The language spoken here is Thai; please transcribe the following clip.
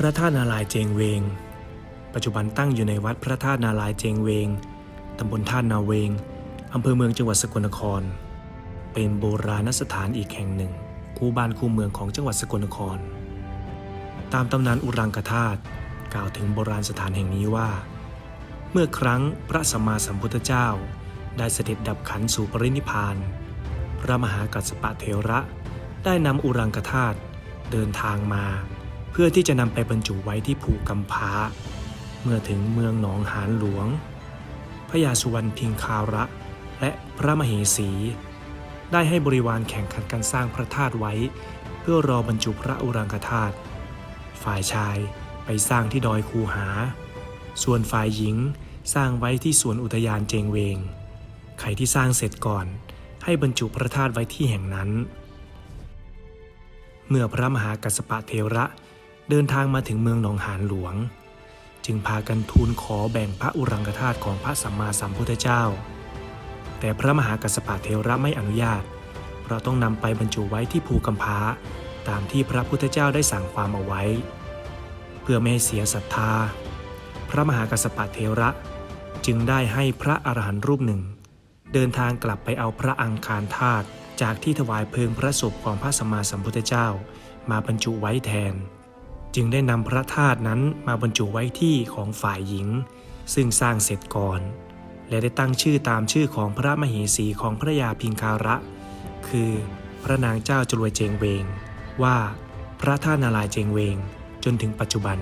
พระธาตุนารายเจงเวง ปัจจุบันตั้งอยู่ในวัดพระธาตุนารายเจงเวง ตำบลท่านาเวง อำเภอเมืองจังหวัดสกลนคร เป็นโบราณสถานอีกแห่งหนึ่ง คู่บ้านคู่เมืองของจังหวัดสกลนคร ตามตำนานอุรังคธาตุกล่าวถึงโบราณสถานแห่งนี้ว่า เมื่อครั้งพระสัมมาสัมพุทธเจ้า ได้เสด็จดับขันสู่ปรินิพานพระมหากัสสปะเทระได้นำอุรังคธาตุเดินทางมา พื่อที่จะนำไปบรรจุไว้ที่ภูกำพาเมื่อถึงเมืองหนองหานหลวง พระยาสุวรรณพิงคาระ และพระมเหสี ได้ให้บริวารแข่งขันกันสร้างพระธาตุไว้ เพื่อรอบรรจุพระอุรังคธาตุฝ่ายชายไปสร้างที่ดอยคูหา ส่วนฝ่ายหญิงสร้างไว้ที่สวนอุทยานเจงเวง ใครที่สร้างเสร็จก่อน ให้บรรจุพระธาตุไว้ที่แห่งนั้น เมื่อพระมหากัสสปะเทระ เดินทางมาถึงเมืองหนองหานหลวง จึงพากันทูลขอแบ่งพระอุรังคธาตุของพระสัมมาสัมพุทธเจ้า แต่พระมหากัสสปะเทระไม่อนุญาต เพราะต้องนำไปบรรจุไว้ที่ภูกำพาตามที่พระพุทธเจ้าได้สั่งความเอาไว้ เพื่อไม่ให้เสียศรัทธา พระมหากัสสปะเทระจึงได้ให้พระอรหันต์รูปหนึ่ง เดินทางกลับไปเอาพระอังคารธาตุจากที่ถวายเพลิงพระศพของพระสัมมาสัมพุทธเจ้า มาบรรจุไว้แทน จึงได้นำพระธาตุนั้นมาบรรจุไว้ที่ของฝ่ายหญิง ซึ่งสร้างเสร็จก่อน และได้ตั้งชื่อตามชื่อของพระมเหสีของพระยาพิงคาระ คือพระนางเจ้าจรวยเจงเวง ว่าพระธาตุนารายเจงเวงจนถึงปัจจุบัน